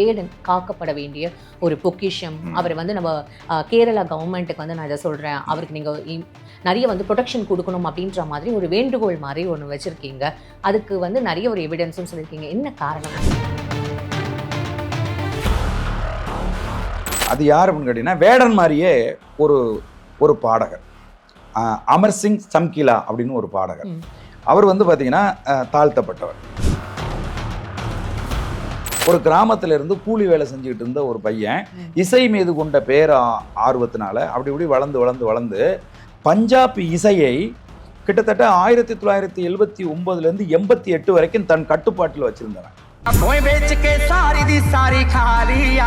வேடன் காக்கப்பட வேண்டிய ஒரு பொக்கிஷம். அவர் வந்து நம்ம கேரளா கவர்மெண்ட்டுக்கு வந்து நான் இதை சொல்கிறேன் அவருக்கு நீங்கள் நிறைய வந்து ப்ரொடெக்ஷன் கொடுக்கணும் அப்படின்ற மாதிரி ஒரு வேண்டுகோள் மாதிரி ஒன்று வச்சுருக்கீங்க. அதுக்கு வந்து நிறைய ஒரு எவிடன்ஸும் சொல்லியிருக்கீங்க என்ன காரணம்? அது யார் அப்படின்னு கேட்டிங்கன்னா வேடன் மாதிரியே ஒரு ஒரு பாடகர். அமர் சிங் சம்கிலா அப்படின்னு ஒரு பாடகர். அவர் வந்து பார்த்தீங்கன்னா தாழ்த்தப்பட்டவர். ஒரு கிராமத்துல இருந்து கூலி வேலை செஞ்சுக்கிட்டு இருந்த ஒரு பையன் இசை மீது கொண்ட பேர ஆர்வத்தினால அப்படி இப்படி வளர்ந்து வளர்ந்து வளர்ந்து பஞ்சாப் இசையை கிட்டத்தட்ட ஆயிரத்தி தொள்ளாயிரத்தி எழுபத்தி ஒன்பதுலேருந்து எண்பத்தி எட்டு வரைக்கும் தன் கட்டுப்பாட்டில் வச்சுருந்தவன். ਪੋਏ ਵੇਚ ਕੇ ਸਾਰੀ ਦੀ ਸਾਰੀ ਖਾ ਲਿਆ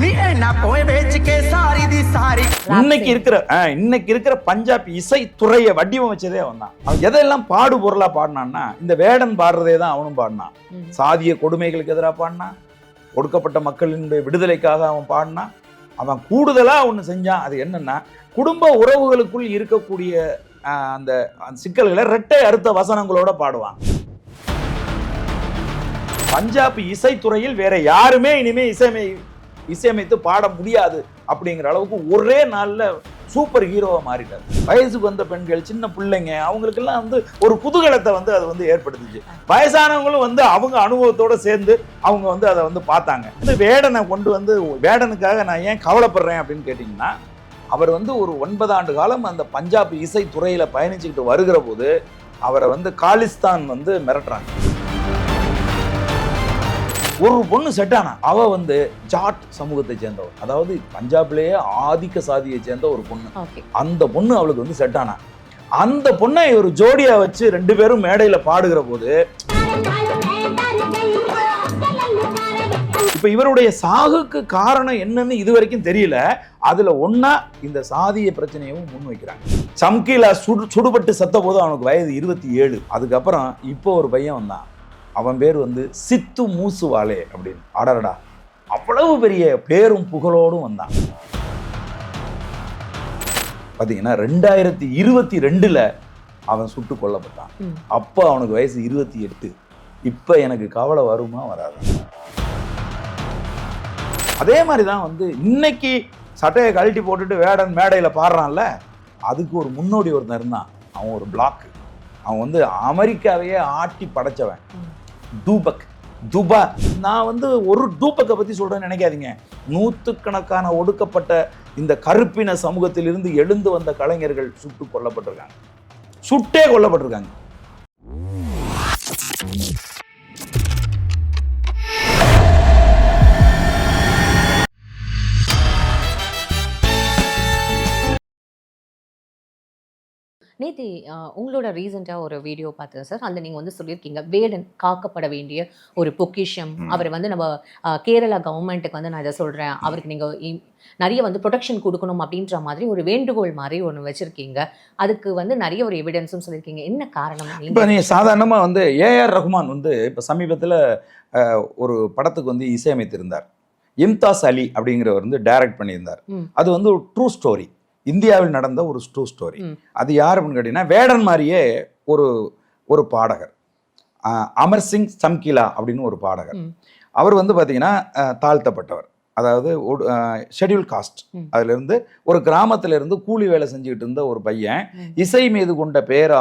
ਨੀ ਇਹਨਾਂ ਪੋਏ ਵੇਚ ਕੇ ਸਾਰੀ ਦੀ ਸਾਰੀ இன்னைக்கு இருக்கிற ஆ, இன்னைக்கு இருக்கிற பஞ்சாப் இசை துறையை வடிவமைச்சதே அவன் தான் அவன் எதெல்லாம் பாடு பொருளா பாடினான்னா இந்த வேடன் பாடுறதே தான் அவனும் பாடினான் ம். சாதிய கொடுமைகளுக்கு எதிராக பாடினான் ஒடுக்கப்பட்ட மக்களினுடைய விடுதலைக்காக அவன் பாடினான் அவன் கூடுதலா ஒன்று செஞ்சான் அது என்னன்னா குடும்ப உறவுகளுக்குள் இருக்கக்கூடிய ஆ, அந்த அந்த சிக்கல்களை ரெட்டை அறுத்த வசனங்களோட பாடுவான் பஞ்சாப் இசைத்துறையில் வேற யாருமே இனிமே இசையமை இசையமைத்து பாட முடியாது அப்படிங்கிற அளவுக்கு ஒரே நாளில் சூப்பர் ஹீரோவாக மாறிட்டார். வயசுக்கு வந்த பெண்கள் சின்ன பிள்ளைங்க அவங்களுக்கெல்லாம் வந்து ஒரு குதூகலத்தை வந்து அது வந்து ஏற்படுத்துச்சு. வயசானவங்களும் வந்து அவங்க அனுபவத்தோட சேர்ந்து அவங்க வந்து அதை வந்து பார்த்தாங்க. இந்த வேடனை கொண்டு வந்து வேடனுக்காக நான் ஏன் கவலைப்படுறேன் அப்படின்னு கேட்டிங்கன்னா அவர் வந்து ஒரு ஒன்பது ஆண்டு காலம் அந்த பஞ்சாப் இசை துறையில பயணிச்சுக்கிட்டு வருகிற போது அவரை வந்து காலிஸ்தான் வந்து மிரட்டுறாங்க. ஒரு பொண்ணு செட் ஆனா அவ வந்து ஜாட் சமூகத்தை சேர்ந்தவர் அதாவது பஞ்சாப்லயே ஆதிக்க சாதியை சேர்ந்த ஒரு பொண்ணு. அந்த பொண்ணு அவளுக்கு வந்து செட் ஆனா. அந்த பொண்ணை ஒரு ஜோடியா வச்சு ரெண்டு பேரும் மேடையில பாடுகிற போது இப்ப இவருடைய சாகுக்கு காரணம் என்னன்னு இது வரைக்கும் தெரியல. அதுல ஒண்ணா இந்த சாதிய பிரச்சனையும் முன் வைக்கிறாங்க. சம்கீலா சுடு சுடுபட்டு செத்த போது அவனுக்கு வயது இருபத்தி ஏழு. அதுக்கப்புறம் இப்போ ஒரு பையன் வந்தான். அவன் பேர் வந்து சித்து மூசுவாலே அப்படின்னு. அடடா அவ்வளவு பெரிய பேரும் புகழோடும் வந்தான். பாத்தீங்கன்னா ரெண்டாயிரத்தி இருபத்தி ரெண்டுல அவன் சுட்டு கொல்லப்பட்டான். அப்போ அவனுக்கு வயசு இருபத்தி எட்டு. இப்போ எனக்கு கவலை வருமா வராது. அதே மாதிரி தான் வந்து இன்னைக்கு சட்டையை கழட்டி போட்டுட்டு வேடன் மேடையில் பாடுறான்ல அதுக்கு ஒரு முன்னோடி ஒருத்தன் இருந்தான். அவன் ஒரு பிளாக் அவன் வந்து அமெரிக்காவையே ஆட்டி படைச்சவன். டூபக் துபா நான் வந்து ஒரு டூபக்கை பற்றி சொல்கிறேன்னு நினைக்காதீங்க. நூற்றுக்கணக்கான ஒடுக்கப்பட்ட இந்த கருப்பின சமூகத்திலிருந்து எழுந்து வந்த கலைஞர்கள் சுட்டு கொல்லப்பட்டிருக்காங்க. சுட்டே கொல்லப்பட்டிருக்காங்க. நேத்தி உங்களோட ரீசெண்டாக ஒரு வீடியோ பார்த்தேன் சார் அந்த நீங்கள் வந்து சொல்லியிருக்கீங்க வேடன் காக்கப்பட வேண்டிய ஒரு பொக்கிஷம். அவர் வந்து நம்ம கேரளா கவர்மெண்ட்டுக்கு வந்து நான் இதை சொல்கிறேன் அவருக்கு நீங்கள் நிறைய வந்து ப்ரொடெக்ஷன் கொடுக்கணும் அப்படின்ற மாதிரி ஒரு வேண்டுகோள் மாதிரி ஒன்று வச்சுருக்கீங்க. அதுக்கு வந்து நிறைய ஒரு எவிடன்ஸும் சொல்லியிருக்கீங்க. என்ன காரணம்? இப்போ நீங்க நீ சாதாரணமாக வந்து ஏஆர் ரஹ்மான் வந்து இப்போ சமீபத்தில் ஒரு படத்துக்கு வந்து இசையமைத்திருந்தார். இம்தாஸ் அலி அப்படிங்கிறவர் வந்து டைரக்ட் பண்ணியிருந்தார். அது வந்து ஒரு ட்ரூ ஸ்டோரி இந்தியாவில் நடந்த ஒரு ட்ரூ ஸ்டோரி. அது யார் அப்படின்னு கேட்டிங்கன்னா வேடன் மாதிரியே ஒரு ஒரு பாடகர் அமர் சிங் சம்கிலா அப்படின்னு ஒரு பாடகர். அவர் வந்து பார்த்தீங்கன்னா தாழ்த்தப்பட்டவர் அதாவது ஷெட்யூல் காஸ்ட். அதுலேருந்து ஒரு கிராமத்துல இருந்து கூலி வேலை செஞ்சுக்கிட்டு இருந்த ஒரு பையன். இசை மீது கொண்ட பேர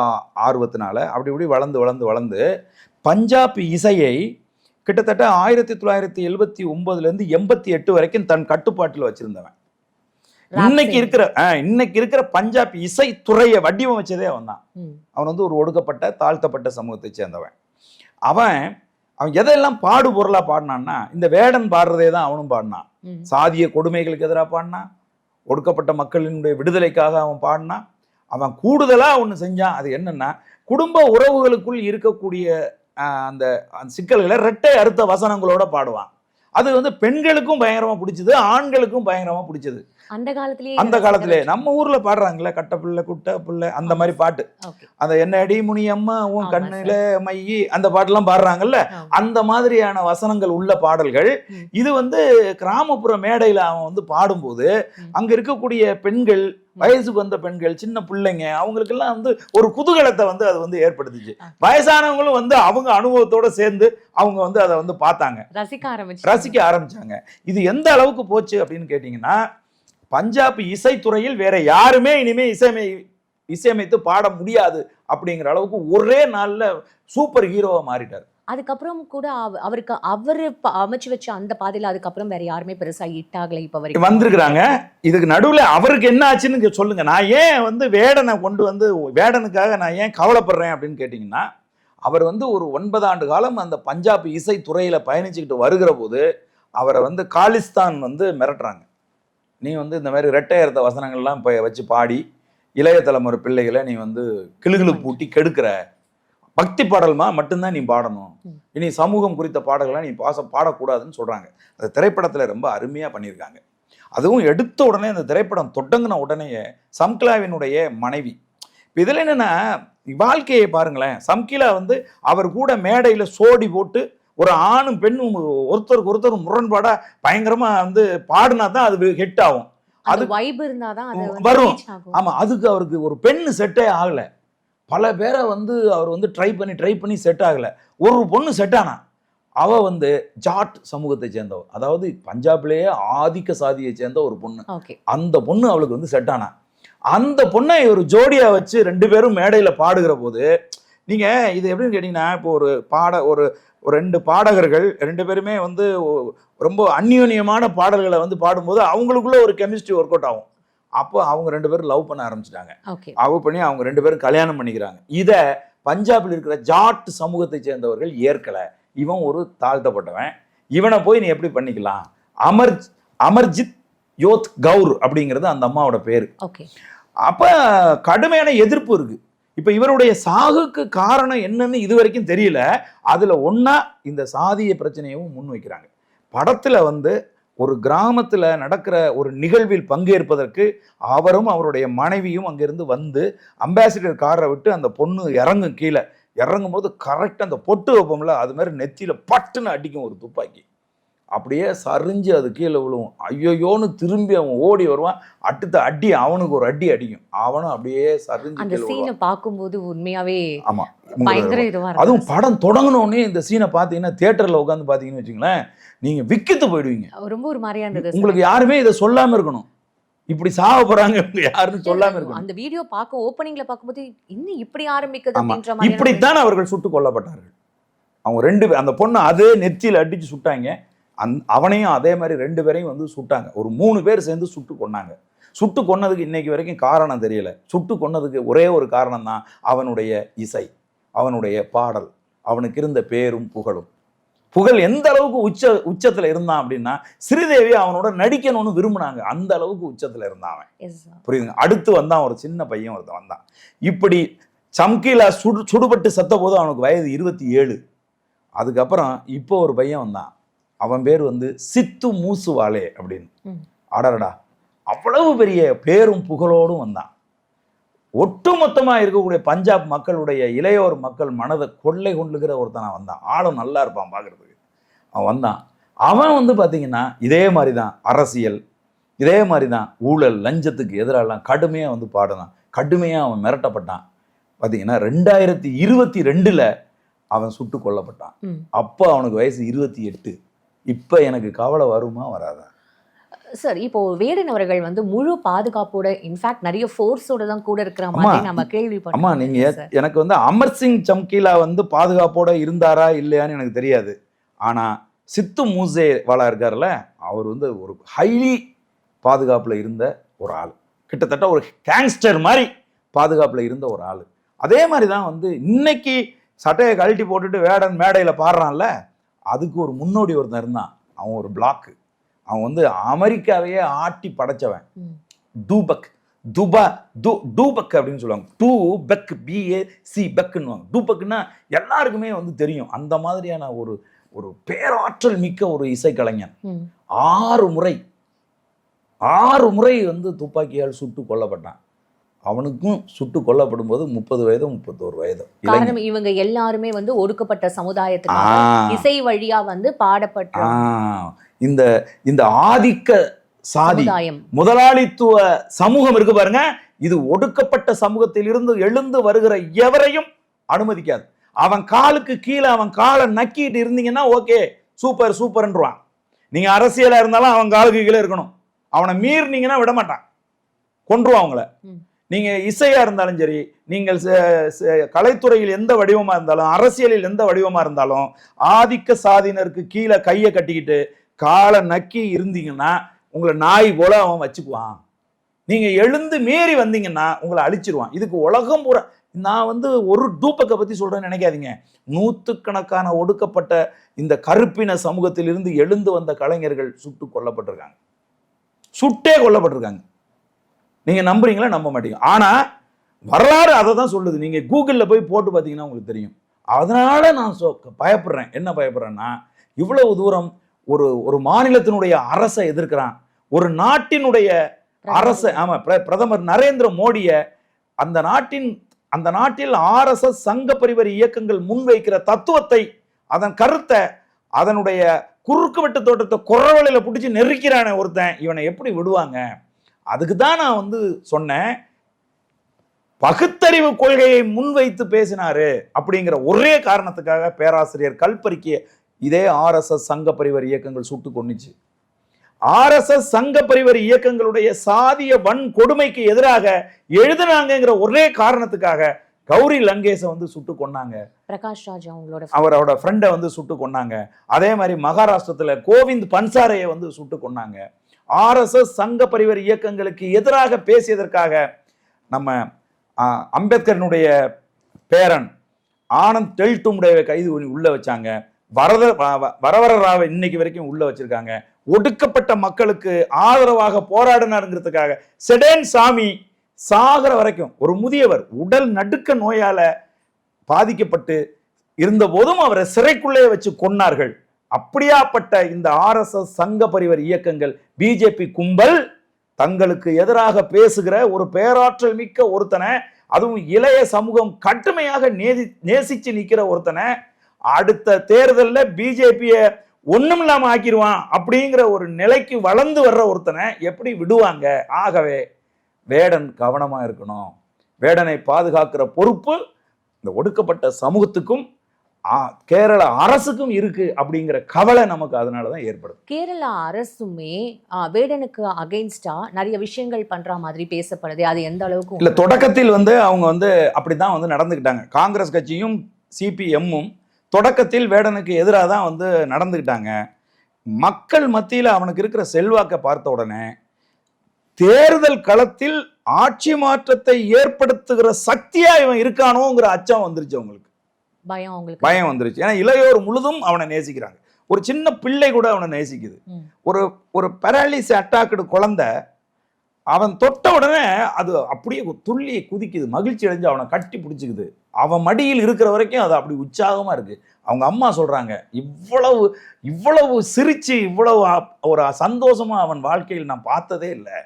ஆர்வத்தினால அப்படி இப்படி வளர்ந்து வளர்ந்து வளர்ந்து பஞ்சாப் இசையை கிட்டத்தட்ட ஆயிரத்தி தொள்ளாயிரத்தி எழுபத்தி ஒன்பதுலேருந்து எண்பத்தி எட்டு வரைக்கும் தன் கட்டுப்பாட்டில் வச்சிருந்தவன் இன்னைக்கு. இருக்கிற இன்னைக்கு இருக்கிற பஞ்சாப் இசை துறையை வடிவமைச்சதே அவன் தான். அவன் வந்து ஒரு ஒடுக்கப்பட்ட தாழ்த்தப்பட்ட சமூகத்தை சேர்ந்தவன். அவன் அவன் எதெல்லாம் பாடு பொருளா பாடினான்னா இந்த வேடன் பாடுறதே தான் அவனும் பாடினான். சாதிய கொடுமைகளுக்கு எதிராக பாடினான். ஒடுக்கப்பட்ட மக்களினுடைய விடுதலைக்காக அவன் பாடினான். அவன் கூடுதலா ஒன்று செஞ்சான். அது என்னன்னா குடும்ப உறவுகளுக்குள் இருக்கக்கூடிய அந்த அந்த சிக்கல்களை ரெட்டை அறுத்த வசனங்களோட பாடுவான். அது வந்து பெண்களுக்கும் பயங்கரமா பிடிச்சது ஆண்களுக்கும் பயங்கரமா பிடிச்சது. அந்த காலத்திலேயே அந்த காலத்திலே. நம்ம ஊர்ல பாடுறாங்கல்ல கட்ட பிள்ளை குட்ட பிள்ளை அந்த மாதிரி பாட்டு. அந்த என்ன அடி முனி அம்மா உன் கண்ணுல மையி அந்த பாட்டெல்லாம் பாடுறாங்கல்ல. அந்த மாதிரியான வசனங்கள் உள்ள பாடல்கள். இது வந்து கிராமப்புற மேடையில அவன் வந்து பாடும்போது. அங்க இருக்கக்கூடிய பெண்கள் வயசுக்கு வந்த பெண்கள் சின்ன பிள்ளைங்க அவங்களுக்கெல்லாம் வந்து ஒரு குதூகலத்தை வந்து அது வந்து ஏற்படுத்துச்சு. வயசானவங்களும் வந்து அவங்க அனுபவத்தோட சேர்ந்து அவங்க வந்து அதை வந்து பார்த்தாங்க. ரசிக்க ஆரம்பிச்சு ரசிக்க ஆரம்பிச்சாங்க. இது எந்த அளவுக்கு போச்சு அப்படின்னு கேட்டிங்கன்னா பஞ்சாப் இசைத்துறையில் வேற யாருமே இனிமே இசையமை இசையமைத்து பாட முடியாது அப்படிங்கிற அளவுக்கு ஒரே நாள்ல சூப்பர் ஹீரோவா மாறிட்டார். அதுக்கப்புறம் கூட அவ- அவருக்கு அவரு அமைச்சு வச்ச அந்த பாதையில அதுக்கப்புறம் வேற யாருமே பெருசா ஹிட் ஆகல இப்ப வரைக்கும். வந்திருக்கிறாங்க. இதுக்கு நடுவுல அவருக்கு என்ன ஆச்சுன்னு சொல்லுங்க. நான் ஏன் வந்து வேடனை கொண்டு வந்து வேடனுக்காக நான் ஏன் கவலைப்படுறேன் அப்படின்னு கேட்டிங்கன்னா அவர் வந்து ஒரு ஒன்பது ஆண்டு காலம் அந்த பஞ்சாப் இசை துறையில பயணிச்சுக்கிட்டு வருகிற போது அவரை வந்து காலிஸ்தான் வந்து மிரட்டுறாங்க. நீ வந்து இந்த மாதிரி ரெட்டையர்த்த வசனங்கள்லாம் இப்போ வச்சு பாடி இளைய தலைமுறை பிள்ளைகளை நீ வந்து கிளுகிளு பூட்டி கெடுக்கிற. பக்தி பாடல்மா மட்டும்தான் நீ பாடணும். இனி சமூகம் குறித்த பாடல்கள்லாம் நீ பாச பாடக்கூடாதுன்னு சொல்றாங்க. அந்த திரைப்படத்துல ரொம்ப அருமையா பண்ணியிருக்காங்க. அதுவும் எடுத்த உடனே அந்த திரைப்படம் தொடங்கின உடனேயே சம்கிலாவினுடைய மனைவி. இப்ப இதுல என்னன்னா வாழ்க்கையை பாருங்களேன். சம்கிலா வந்து அவர் கூட மேடையில சோடி போட்டு ஒரு ஆணும் பெண்ணும் ஒருத்தருக்கு ஒருத்தர் முரண்பாடா பயங்கரமா வந்து பாடினா தான் அது ஹிட் ஆகும். அது வைப் இருந்தாதான் வரும். ஆமா அதுக்கு அவருக்கு ஒரு பெண்ணு செட்டே ஆகல. பல பேரை வந்து அவர் வந்து ட்ரை பண்ணி ட்ரை பண்ணி செட் ஆகல. ஒரு பொண்ணு செட் ஆனா அவ வந்து ஜாட் சமூகத்தை சேர்ந்தவ. அதாவது பஞ்சாப்லயே ஆதிக்க சாதியை சேர்ந்த ஒரு பொண்ணு. அந்த பொண்ணு அவளுக்கு வந்து செட் ஆனா. அந்த பொண்ணை ஒரு ஜோடியா வச்சு ரெண்டு பேரும் மேடையில பாடுகிற போது நீங்க இது எப்படின்னு கேட்டீங்கன்னா இப்போ ஒரு பாட ஒரு ரெண்டு பாடகர்கள் ரெண்டு பேருமே வந்து ரொம்ப அந்யோன்யமான பாடல்களை வந்து பாடும்போது அவங்களுக்குள்ள ஒரு கெமிஸ்ட்ரி ஒர்க் அவுட் ஆகும். அப்போ அவங்க ரெண்டு பேரும் லவ் பண்ண ஆரம்பிச்சிட்டாங்க. லவ் பண்ணி அவங்க ரெண்டு பேரும் கல்யாணம் பண்ணிக்கிறாங்க. இதை பஞ்சாபில் இருக்கிற ஜாட் சமூகத்தை சேர்ந்தவர்கள் ஏற்கல. இவன் ஒரு தாழ்த்தப்பட்டவன். இவனை போய் நீ எப்படி பண்ணிக்கலாம்? அமர் அமர்ஜித் யோத் கவுர் அப்படிங்கிறது அந்த அம்மாவோட பேர். ஓகே அப்ப கடுமையான எதிர்ப்பு இருக்கு. இப்போ இவருடைய சாகுக்கு காரணம் என்னன்னு இது வரைக்கும் தெரியல. அதில் ஒன்றா இந்த சாதிய பிரச்சனையவும் முன் வைக்கிறாங்க. படத்தில் வந்து ஒரு கிராமத்தில் நடக்கிற ஒரு நிகழ்வில் பங்கேற்பதற்கு அவரும் அவருடைய மனைவியும் அங்கேருந்து வந்து அம்பாசிடர் காரை விட்டு அந்த பொண்ணு இறங்கும் கீழே. இறங்கும் போது கரெக்டாக அந்த பொட்டு வைப்போம்ல அது மாதிரி நெத்தியில் பட்டுன்னு அடிக்கும் ஒரு துப்பாக்கி. அப்படியே சரிஞ்சு அது கீழே விழுவும். ஐயோயோன்னு திரும்பி அவன் ஓடி வருவான். அடுத்த அடி அவனுக்கு ஒரு அடி அடிக்கும். அவனும் அப்படியே சரிஞ்சு அந்த சீனை பார்க்கும்போது உண்மையாவே ஆமா பயங்கர இதுவா அதுவும் இருக்கும் படம் தொடங்கின உடனே இந்த சீனை பார்த்தீங்கன்னா தியேட்டர்ல உட்காந்து பார்த்தீங்கன்னு வச்சுங்களேன் நீங்க விக்கித்து போயிடுவீங்க. ரொம்ப ஒரு மாதிரியா இருந்தது. உங்களுக்கு யாருமே இதை சொல்லாம இருக்கணும். இப்படி சாவ போறாங்க யாருன்னு சொல்லாம இருக்கணும். அந்த வீடியோ பார்க்க ஓப்பனிங்ல பார்க்கும்போது இன்னும் இப்படி ஆரம்பிக்குது ஆமா அப்படின்ற மாதிரி இப்படித்தான் அவர்கள் சுட்டு கொல்லப்பட்டார்கள். அவங்க ரெண்டு அந்த பொண்ணு அதே நெத்தியில அடிச்சு சுட்டாங்க. அந் அவனையும் அதே மாதிரி ரெண்டு பேரையும் வந்து சுட்டாங்க. ஒரு மூணு பேர் சேர்ந்து சுட்டு கொன்னாங்க. சுட்டு கொன்னதுக்கு இன்னைக்கு வரைக்கும் காரணம் தெரியல. சுட்டு கொன்னதுக்கு ஒரே ஒரு காரணம் தான் அவனுடைய இசை அவனுடைய பாடல் அவனுக்கு இருந்த பேரும் புகழும். புகழ் எந்த அளவுக்கு உச்ச உச்சத்துல இருந்தான் அப்படின்னா ஸ்ரீதேவி அவனோட நடிக்கணும்னு விரும்பினாங்க. அந்த அளவுக்கு உச்சத்துல இருந்தான் அவன். புரியுதுங்க? அடுத்து வந்தான் ஒரு சின்ன பையன் ஒருத்தன் வந்தான். இப்படி சம்கீலா சுடு சுடுபட்டு செத்த போது அவனுக்கு வயது இருபத்தி ஏழு. அதுக்கப்புறம் இப்போ ஒரு பையன் வந்தான். அவன் பேர் வந்து சித்து மூசுவாலே அப்படின்னு. ம். அடடா அவ்வளவு பெரிய பேரும் புகழோடும் வந்தான். ஒட்டுமொத்தமா இருக்கக்கூடிய பஞ்சாப் மக்களுடைய இளையோர் மக்கள் மனதை கொள்ளை கொண்டுகிற ஒருத்தன் வந்தான். ஆளும் நல்லா இருப்பான் பார்க்கறதுக்கு அவன் வந்தான். அவன் வந்து பாத்தீங்கன்னா இதே மாதிரி தான் அரசியல் இதே மாதிரி தான் ஊழல் லஞ்சத்துக்கு எதிராலாம் கடுமையாக வந்து பாடினான் கடுமையாக அவன் மிரட்டப்பட்டான். பார்த்தீங்கன்னா ரெண்டாயிரத்தி இருபத்தி ரெண்டில் அவன் சுட்டு கொல்லப்பட்டான். அப்போ அவனுக்கு வயசு இருபத்தி எட்டு. இப்போ எனக்கு கவலை வருமா வராதா? சார் இப்போ வேடன் அவர்கள் வந்து முழு பாதுகாப்போட இன்ஃபேக்ட் நிறைய ஃபோர்ஸோட தான் கூட இருக்கிற மாதிரி நம்ம கேள்விப்பட்டோம் அம்மா நீங்க எனக்கு வந்து அமர் சிங் சம்கீலா வந்து பாதுகாப்போட இருந்தாரா இல்லையான்னு எனக்கு தெரியாது. ஆனா சித்து மூசே வாலா இருக்கார்ல அவர் வந்து ஒரு ஹைலி பாதுகாப்புல இருந்த ஒரு ஆள். கிட்டத்தட்ட ஒரு கேங்ஸ்டர் மாதிரி பாதுகாப்புல இருந்த ஒரு ஆள். அதே மாதிரி தான் வந்து இன்னைக்கு சட்டையை கழட்டி போட்டுட்டு வேடன் மேடையில பாடுறான்ல அதுக்கு ஒரு முன்னோடி ஒருத்தன் இருந்தான். அவன் ஒரு பிளாக்கு அவன் வந்து அமெரிக்காவையே ஆட்டி படைச்சவன். டூபக் துபா டு டூபக் அப்படின்னு சொல்லுவாங்க. Two pac P A C பெக்குன்னுவாங்க டூபக்னா எல்லாருக்குமே வந்து தெரியும். அந்த மாதிரியான ஒரு ஒரு பேராற்றல் மிக்க ஒரு இசைக்கலைஞன். ஆறு முறை ஆறு முறை வந்து துப்பாக்கியால் சுட்டு கொல்லப்பட்டான். அவனுக்கும் சுட்டு கொல்லப்படும் போது முப்பது வயது முப்பத்தோரு வயது காரணம் இவங்க எல்லாருமே வந்து ஒடுக்கப்பட்ட சமுதாயத்துக்கு. இசை வழியா வந்து பாடப்பட்ட இந்த இந்த ஆதிக்க சாதி முதலாளித்துவ சமூகம் இருக்கு பாருங்க. இது ஒடுக்கப்பட்ட சமூகத்தில் இருந்து எழுந்து வருகிற எவரையும் அனுமதிக்காது. அவன் காலுக்கு கீழே அவன் காலை நக்கிட்டு இருந்தீங்கன்னா ஓகே சூப்பர் சூப்பர்ன்றான் நீங்க அரசியலா இருந்தாலும் அவன் காலுக்கு கீழே இருக்கணும். அவனை மீறினீங்கன்னா விட மாட்டான் கொன்றுவான் அவங்கள. நீங்கள் நீங்க இசையா இருந்தாலும் சரி நீங்கள் ச- ச- கலைத்துறையில் எந்த வடிவமா இருந்தாலும் அரசியலில் எந்த வடிவமா இருந்தாலும் ஆதிக்க சாதியினருக்கு கீழே கையை கட்டிக்கிட்டு காலை நக்கி இருந்தீங்கன்னா உங்களை நாய் போல அவன் வச்சுக்குவான். நீங்க எழுந்து மீறி வந்தீங்கன்னா உங்களை அழிச்சிருவான். இதுக்கு உலகம் பூரா நான் வந்து ஒரு டூப்பக்கை பத்தி சொல்றேன்னு நினைக்காதீங்க. நூத்துக்கணக்கான ஒடுக்கப்பட்ட இந்த கருப்பின சமூகத்திலிருந்து எழுந்து வந்த கலைஞர்கள் சுட்டு கொல்லப்பட்டிருக்காங்க. சுட்டே கொல்லப்பட்டிருக்காங்க. நீங்க நம்புறீங்களா? நம்ப மாட்டீங்க. ஆனா வரலாறு அதை தான் சொல்லுது. நீங்க கூகுளில் போய் போட்டு பார்த்தீங்கன்னா உங்களுக்கு தெரியும். அதனால நான் சொ பயப்படுறேன். என்ன பயப்படுறேன்னா இவ்வளவு தூரம் ஒரு ஒரு மாநிலத்தினுடைய அரசை எதிர்க்கிறான். ஒரு நாட்டினுடைய அரசு ஆமா பிர- பிரதமர் நரேந்திர மோடிய அந்த நாட்டின் அந்த நாட்டில் ஆர்எஸ்எஸ் சங்க பரிவார இயக்கங்கள் முன்வைக்கிற தத்துவத்தை அதன் கருத்தை அதனுடைய குறுக்கு வெட்டு தோட்டத்தை குறவலையில பிடிச்சி நெருக்கிறானே ஒருத்தன். இவனை எப்படி விடுவாங்க? அதுக்கு தான் நான் வந்து சொன்னேன் பகுத்தறிவு கொள்கையை முன்வைத்து பேசினாரு அப்படிங்கிற ஒரே காரணத்துக்காக பேராசிரியர் கல்பறிக்கிய இதே ஆர்எஸ்எஸ் சங்க பரிவார இயக்கங்கள் சுட்டு கொன்னுச்சு. ஆர்எஸ்எஸ் சங்க பரிவார இயக்கங்களுடைய சாதிய வன் கொடுமைக்கு எதிராக எழுதுனாங்கங்கிற ஒரே காரணத்துக்காக கௌரி லங்கேஷை வந்து சுட்டு கொன்னாங்க. பிரகாஷ் ராஜ் அவங்களோட அவரோட ஃப்ரெண்டை வந்து சுட்டு கொன்னாங்க. அதே மாதிரி மகாராஷ்டிரத்துல கோவிந்த் பன்சாரையை வந்து சுட்டு கொன்னாங்க. ஆர்எஸ்எஸ் சங்க பரிவர் இயக்கங்களுக்கு எதிராக பேசியதற்காக நம்ம அம்பேத்கரனுடைய பேரன் ஆனந்த் டெல்டுமுடைய கைது உள்ளே வச்சாங்க. வரத வரவரராவை வரவர ராவை இன்னைக்கு வரைக்கும் உள்ளே வச்சிருக்காங்க. ஒடுக்கப்பட்ட மக்களுக்கு ஆதரவாக போராடினாருங்கிறதுக்காக செடேன் சாமி சாகிற வரைக்கும் ஒரு முதியவர் உடல் நடுக்க நோயால் பாதிக்கப்பட்டு இருந்த போதும் அவரை சிறைக்குள்ளே வச்சு கொன்னார்கள். அப்படியாப்பட்ட இந்த ஆர்எஸ்எஸ் சங்க பரிவர் இயக்கங்கள் பிஜேபி கும்பல் தங்களுக்கு எதிராக பேசுகிற ஒரு பேராற்றல் மிக்க ஒருத்தனை அதுவும் இளைய சமூகம் கடுமையாக நேதி நேசிச்சு நிற்கிற ஒருத்தனை அடுத்த தேர்தலில் பிஜேபியை ஒன்றும் இல்லாமல் ஆக்கிடுவான் அப்படிங்கிற ஒரு நிலைக்கு வளர்ந்து வர்ற ஒருத்தனை எப்படி விடுவாங்க? ஆகவே வேடன் கவனமாக இருக்கணும். வேடனை பாதுகாக்கிற பொறுப்பு இந்த ஒடுக்கப்பட்ட சமூகத்துக்கும் கேரள அரசுக்கும் இருக்கு அப்படிங்கிற கவலை நமக்கு அதனால தான் ஏற்படுது. கேரளா அரசுமே வேடனுக்கு அகைன்ஸ்டா நிறைய விஷயங்கள் பண்ற மாதிரி பேசப்படுது. அது எந்த அளவுக்கு இல்ல தொடக்கத்தில் வந்து அவங்க வந்து அப்படிதான் வந்து நடந்துக்கிட்டாங்க. காங்கிரஸ் கட்சியும் சிபிஎம்மும் தொடக்கத்தில் வேடனுக்கு எதிராக தான் வந்து நடந்துக்கிட்டாங்க. மக்கள் மத்தியில் அவனுக்கு இருக்கிற செல்வாக்கை பார்த்த உடனே தேர்தல் களத்தில் ஆட்சி மாற்றத்தை ஏற்படுத்துகிற சக்தியா இவன் இருக்கானோங்கிற அச்சம் வந்துருச்சு அவங்களுக்கு. பயம் அவங்களுக்கு பயம் வந்துருச்சு. ஏன்னா இளையோர் முழுதும் அவனை நேசிக்கிறாங்க. ஒரு சின்ன பிள்ளை கூட அவனை நேசிக்குது. ஒரு ஒரு பெராலிஸ் அட்டாக்குடு குழந்தை அவன் தொட்ட உடனே அது அப்படியே துள்ளி குதிக்குது. மகிழ்ச்சி அடைஞ்சு அவனை கட்டி பிடிச்சிக்குது. அவன் மடியில் இருக்கிற வரைக்கும் அது அப்படி உற்சாகமா இருக்கு. அவங்க அம்மா சொல்றாங்க இவ்வளவு இவ்வளவு சிரிச்சு இவ்வளவு ஒரு சந்தோஷமா அவன் வாழ்க்கையில் நான் பார்த்ததே இல்லை.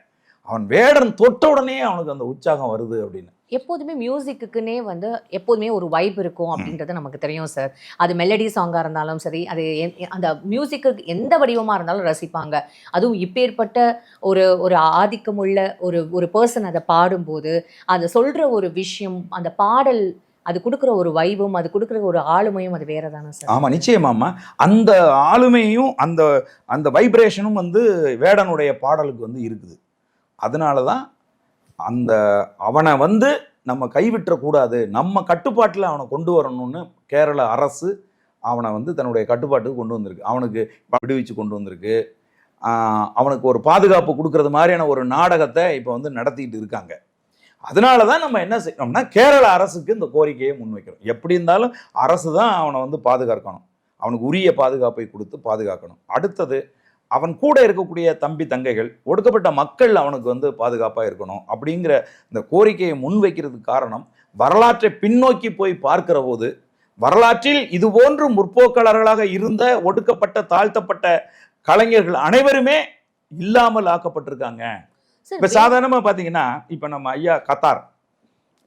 அவன் வேடன் தொட்ட உடனே அவனுக்கு அந்த உற்சாகம் வருது அப்படின்னு. எப்போதுமே மியூசிக்குன்னே வந்து எப்போதுமே ஒரு வைப் இருக்கும் அப்படின்றது நமக்கு தெரியும் சார் அது மெலடி சாங்காக இருந்தாலும் சரி அது அந்த மியூசிக்கு எந்த வடிவமாக இருந்தாலும் ரசிப்பாங்க. அதுவும் இப்பேற்பட்ட ஒரு ஒரு ஆதிக்கமுள்ள ஒரு ஒரு பர்சன் அதை பாடும்போது அதை சொல்கிற ஒரு விஷயம் அந்த பாடல் அது கொடுக்குற ஒரு வைபும் அது கொடுக்குற ஒரு ஆளுமையும் அது வேற தானே சார் ஆமா நிச்சயமாம்மா அந்த ஆளுமையும் அந்த அந்த வைப்ரேஷனும் வந்து வேடனுடைய பாடலுக்கு வந்து இருக்குது. அதனால தான் அந்த அவனை வந்து நம்ம கைவிட்டக்கூடாது. நம்ம கட்டுப்பாட்டில் அவனை கொண்டு வரணும்னு கேரள அரசு அவனை வந்து தன்னுடைய கட்டுப்பாட்டுக்கு கொண்டு வந்திருக்கு. அவனுக்கு விடுவிச்சு கொண்டு வந்திருக்கு. அவனுக்கு ஒரு பாதுகாப்பு கொடுக்கறது மாதிரியான ஒரு நாடகத்தை இப்போ வந்து நடத்திட்டு இருக்காங்க. அதனால தான் நம்ம என்ன செய்யணும்னா கேரள அரசுக்கு இந்த கோரிக்கையை முன்வைக்கிறோம் எப்படி இருந்தாலும் அரசு தான் அவனை வந்து பாதுகாக்கணும். அவனுக்கு உரிய பாதுகாப்பை கொடுத்து பாதுகாக்கணும். அடுத்தது அவன் கூட இருக்கக்கூடிய தம்பி தங்கைகள் ஒடுக்கப்பட்ட மக்கள் அவனுக்கு வந்து பாதுகாப்பாக இருக்கணும் அப்படிங்கிற இந்த கோரிக்கையை முன்வைக்கிறதுக்கு காரணம் வரலாற்றை பின்னோக்கி போய் பார்க்கிற போது வரலாற்றில் இதுபோன்று முற்போக்காளர்களாக இருந்த ஒடுக்கப்பட்ட தாழ்த்தப்பட்ட கலைஞர்கள் அனைவருமே இல்லாமல் ஆக்கப்பட்டிருக்காங்க. இப்ப சாதாரணமா பாத்தீங்கன்னா இப்ப நம்ம ஐயா கத்தார்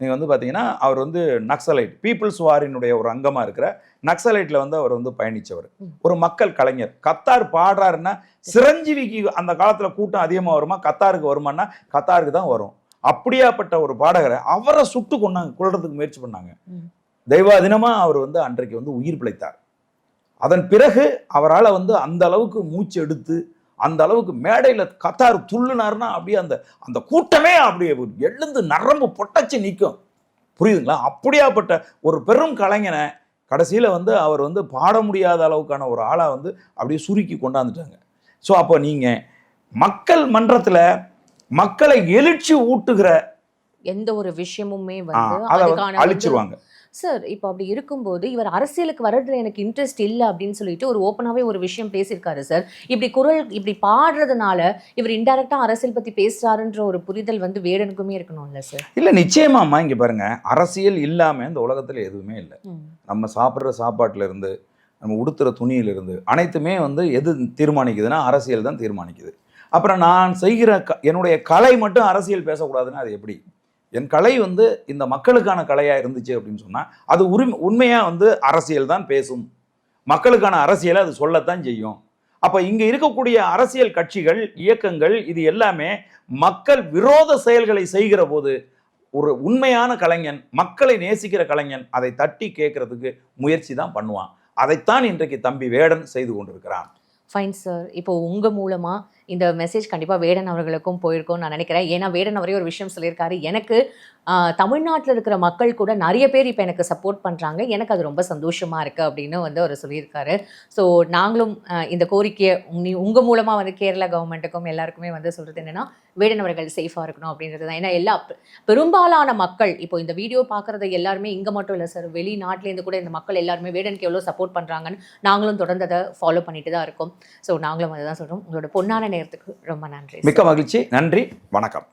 நீங்க வந்து பாத்தீங்கன்னா அவர் வந்து நக்சலைட் பீப்புள்ஸ் வாரினுடைய ஒரு அங்கமா இருக்கிற நக்சலைட்ல வந்து அவர் வந்து பயணிச்சவர். ம். ஒரு மக்கள் கலைஞர். கத்தார் பாடுறாருன்னா சிரஞ்சீவிக்கு அந்த காலத்துல கூட்டம் அதிகமா வருமா? கத்தாருக்கு வருமானா கத்தாருக்கு தான் வரும். அப்படியாப்பட்ட ஒரு பாடகரை அவரை சுட்டு கொண்டாங்க கொள்றதுக்கு முயற்சி பண்ணாங்க. ம். தெய்வாதீனமா அவர் வந்து அன்றைக்கு வந்து உயிர் பிழைத்தார். அதன் பிறகு அவரால் வந்து அந்த அளவுக்கு மூச்சு எடுத்து அந்த அளவுக்கு மேடையில் கத்தார் துள்ளுனாருன்னா அப்படியே அந்த அந்த கூட்டமே அப்படியே எழுந்து நரம்பு பொட்டச்சு நிற்கும் புரியுதுங்களா? அப்படியாப்பட்ட ஒரு பெரும் கலைஞனை கடைசியில் வந்து அவர் வந்து பாட முடியாத அளவுக்கான ஒரு ஆளாக வந்து அப்படியே சுருக்கி கொண்டாந்துட்டாங்க. ஸோ அப்போ நீங்கள் மக்கள் மன்றத்தில் மக்களை எழுச்சி ஊட்டுகிற எந்த ஒரு விஷயமுமே வந்து- அழிச்சிருவாங்க. சார் இப்போ அப்படி இருக்கும்போது இவர் அரசியலுக்கு வர்றதுல எனக்கு இன்ட்ரெஸ்ட் இல்லை அப்படின்னு சொல்லிட்டு ஒரு ஓப்பனாகவே ஒரு விஷயம் பேசியிருக்காரு சார் இப்படி குரல் இப்படி பாடுறதுனால இவர் இன்டெரக்டாக அரசியல் பற்றி பேசுறாருன்ற ஒரு புரிதல் வந்து வேடனுக்குமே இருக்கணும்ல சார் இல்லை நிச்சயமாம்மா. இங்கே பாருங்க. அரசியல் இல்லாமல் இந்த உலகத்தில் எதுவுமே இல்லை. நம்ம சாப்பிட்ற சாப்பாட்டுல இருந்து நம்ம உடுத்துற துணியில இருந்து அனைத்துமே வந்து எது தீர்மானிக்குதுன்னா அரசியல் தான் தீர்மானிக்குது. அப்புறம் நான் செய்கிற க என்னுடைய கலை மட்டும் அரசியல் பேசக்கூடாதுன்னா அது எப்படி? என் கலை வந்து இந்த மக்களுக்கான கலையாக இருந்துச்சு அப்படின்னு சொன்னால் அது உரிமை உண்மையாக வந்து அரசியல் தான் பேசும். மக்களுக்கான அரசியலை அது சொல்லத்தான் செய்யும். அப்போ இங்கே இருக்கக்கூடிய அரசியல் கட்சிகள் இயக்கங்கள் இது எல்லாமே மக்கள் விரோத செயல்களை செய்கிற போது ஒரு உண்மையான கலைஞன் மக்களை நேசிக்கிற கலைஞன் அதை தட்டி கேட்கறதுக்கு முயற்சி தான் பண்ணுவான். அதைத்தான் இன்றைக்கு தம்பி வேடன் செய்து கொண்டிருக்கிறான். ஃபைன் சார் இப்போ உங்கள் மூலமாக இந்த மெசேஜ் கண்டிப்பாக வேடன் அவர்களுக்கும் போயிருக்கும்னு நான் நினைக்கிறேன். ஏன்னா வேடன் அவரே ஒரு விஷயம் சொல்லியிருக்காரு. எனக்கு தமிழ்நாட்டில் இருக்கிற மக்கள் கூட நிறைய பேர் இப்போ எனக்கு சப்போர்ட் பண்ணுறாங்க எனக்கு அது ரொம்ப சந்தோஷமாக இருக்குது அப்படின்னு வந்து அவர் சொல்லியிருக்காரு. ஸோ நாங்களும் இந்த கோரிக்கையை நீ உங்கள் மூலமாக வந்து கேரளா கவர்மெண்ட்டுக்கும் எல்லாருக்குமே வந்து சொல்கிறது என்னென்னா வேடன்வர்கள் சேஃபாக இருக்கணும் அப்படின்றது தான். ஏன்னா எல்லா பெரும்பாலான மக்கள் இப்போ இந்த வீடியோ பார்க்குறது எல்லாருமே இங்கே மட்டும் இல்லை சார் வெளிநாட்டிலேருந்து கூட இந்த மக்கள் எல்லாருமே வேடனுக்கு எவ்வளோ சப்போர்ட் பண்ணுறாங்கன்னு நாங்களும் தொடர்ந்து அதை ஃபாலோ பண்ணிட்டு தான் இருக்கோம். ஸோ நாங்களும் அதை தான் சொல்கிறோம் உங்களோட பொன்னான நேரத்துக்கு ரொம்ப நன்றி மிக்க மகிழ்ச்சி. நன்றி. வணக்கம்.